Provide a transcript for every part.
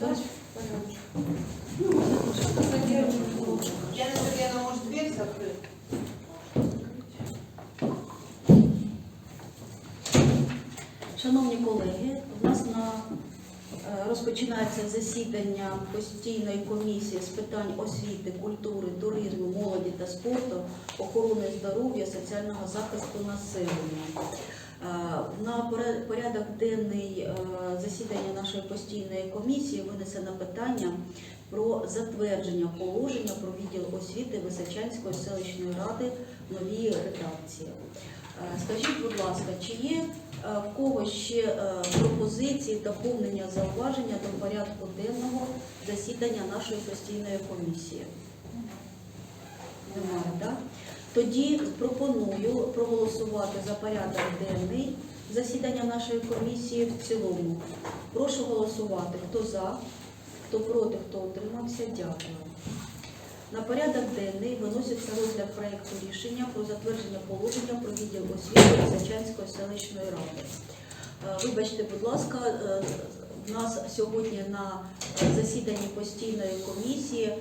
Я Лена, может, дверь закрыть? Шановні колеги, у нас на е, розпочинається засідання постійної комісії з питань освіти, культури, туризму, молоді та спорту, охорони здоров'я, соціального захисту населення. Е, На порядок денний е, засідання нашої постійної комісії винесено питання про затвердження положення про відділ освіти Височанської селищної ради новій редакції. Е, Скажіть, будь ласка, чи є в кого ще пропозиції, доповнення, зауваження до порядку денного засідання нашої постійної комісії? Немає, так? Тоді пропоную проголосувати за порядок денний засідання нашої комісії в цілому. Прошу голосувати. Хто за, хто проти, хто утримався, дякую. На порядок денний виноситься розгляд проекту рішення про затвердження положення про відділ освіти Височанської селищної ради. Е, Вибачте, будь ласка, е, в нас сьогодні на е, засіданні постійної комісії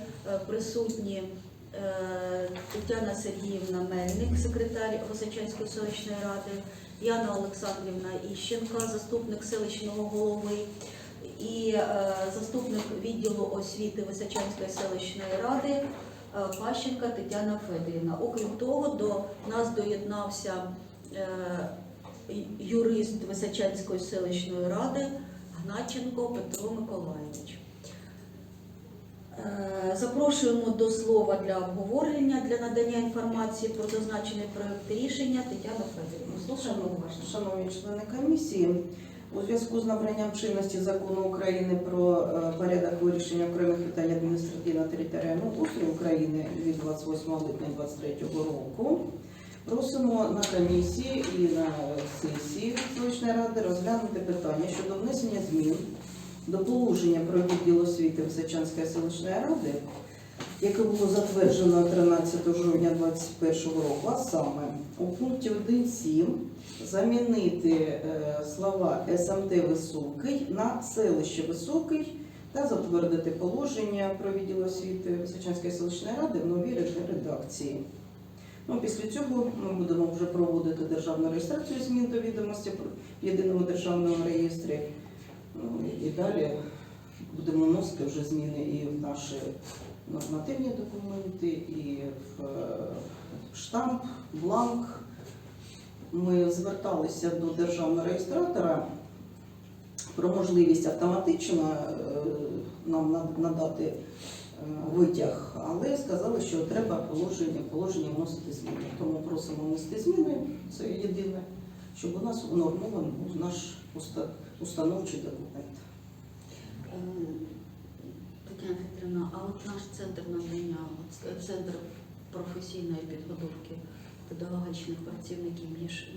присутні Тетяна Сергіївна Мельник, секретар Височанської селищної ради, Яна Олександрівна Іщенка, заступник селищного голови і е, заступник відділу освіти Височанської селищної ради е, Пащенка Тетяна Федорівна. Окрім того, до нас доєднався е, юрист Височанської селищної ради Гначенко Петро Миколаївич. Запрошуємо до слова для обговорення, для надання інформації про зазначений проект рішення Тетяну Федорівну. Слухаємо уважно. Шановні члени комісії, у зв'язку з набранням чинності закону України про е, порядок вирішення окремих питань адміністративно-територіального устрою України від 28 липня 2023 року, просимо на комісії і на сесії селищної ради розглянути питання щодо внесення змін до положення про відділ освіти Височанської селищної ради, яке було затверджено 13 жовтня 2021 року, а саме у пункті 1.7 замінити е, слова СМТ Високий на селище Високий та затвердити положення про відділ освіти Височанської селищної ради в новій ред- редакції. Ну, після цього ми будемо вже проводити державну реєстрацію змін до відомості про- єдиному державному реєстрі. Ну, і далі будемо вносити вже зміни і в наші нормативні документи, і в е, штамп, бланк. Ми зверталися до державного реєстратора про можливість автоматично е, нам надати е, витяг, але сказали, що треба положення, положення вносити зміни. Тому просимо внести зміни, це єдине, щоб у нас унормований був наш установчий документ. Тетяна Федорівна, а от наш центр надання, центр професійної підготовки педагогічних працівників,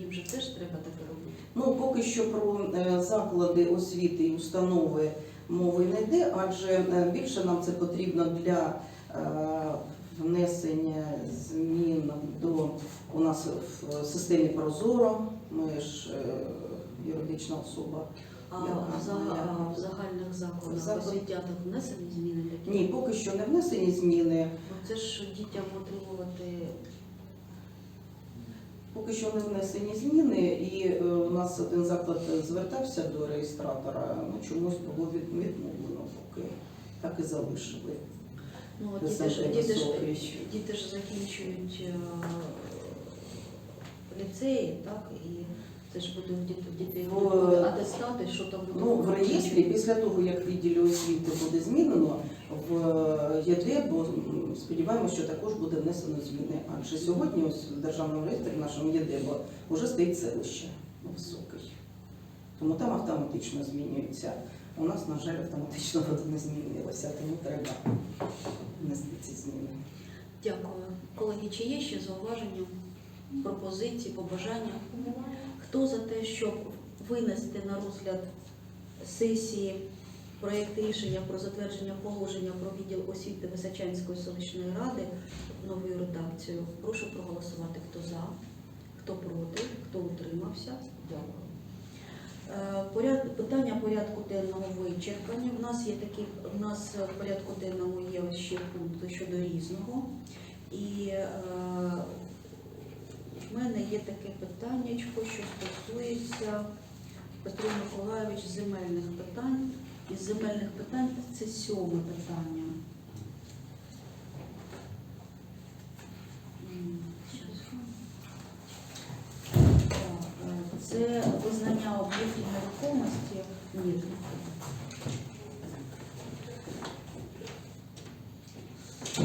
їм же теж треба таке робити. Ну, поки що про е, заклади освіти і установи мови не йде, адже е, більше нам це потрібно для е, внесення змін до у нас в системі Прозоро. Ми ж юридична особа. А Я- в за- а в загальних закладах Заклад- освітятах внесені зміни такі? Ні, поки що не внесені зміни. Ну, Це ж дітям отримувати Поки що не внесені зміни, і е, у нас один заклад звертався до реєстратора, ну чомусь було відмовлено поки. Так і залишили. ну, Це діти ж, діти ж, діти ж закінчують е, ліцеї, так, і це ж буде в дітей атестати, що там буде. Ну, в реєстрі, після того, як відділі освіти буде змінено, в ЄД, бо сподіваємося, що також буде внесено зміни. Адже сьогодні ось в державному реєстрі в нашому ЄД бо вже стоїть селище високий. Тому там автоматично змінюється. У нас, на жаль, автоматично воно не змінилося, тому треба внести ці зміни. Дякую. Колеги, чи є ще зауваження, пропозиції, побажання? Хто за те, щоб винести на розгляд сесії проєкт рішення про затвердження положення про відділ освіти Височанської селищної ради новою редакцією? Прошу проголосувати. Хто за, хто проти, хто утримався? Дякую. Е, поряд- Питання порядку денного вичерпані. У нас є такі, у нас в порядку денному є ще пункти щодо різного. І е, в мене є таке питаннячко, що стосується Петро Миколайович земельних питань. Із земельних питань це сьоме питання. Е, Це визнання об'єктів нерухомості. Ні. Е,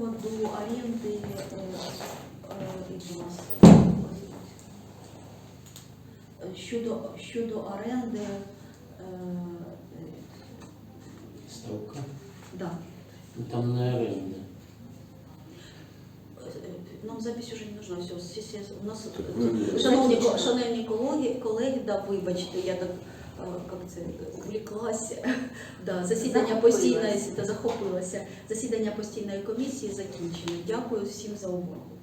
По поводу аренды э, э, эти у нас, е, щодо, щодо оренди, е, Ставка. да, Ну, Там не оренда. Е, Нам запись уже не нужна, все, все, все, у нас Так ви- шановні, ко- шановні колеги, колеги, да, вибачте, я так увлеклася. Да, засідання постійної та захопилася. Засідання постійної комісії закінчено. Дякую всім за увагу.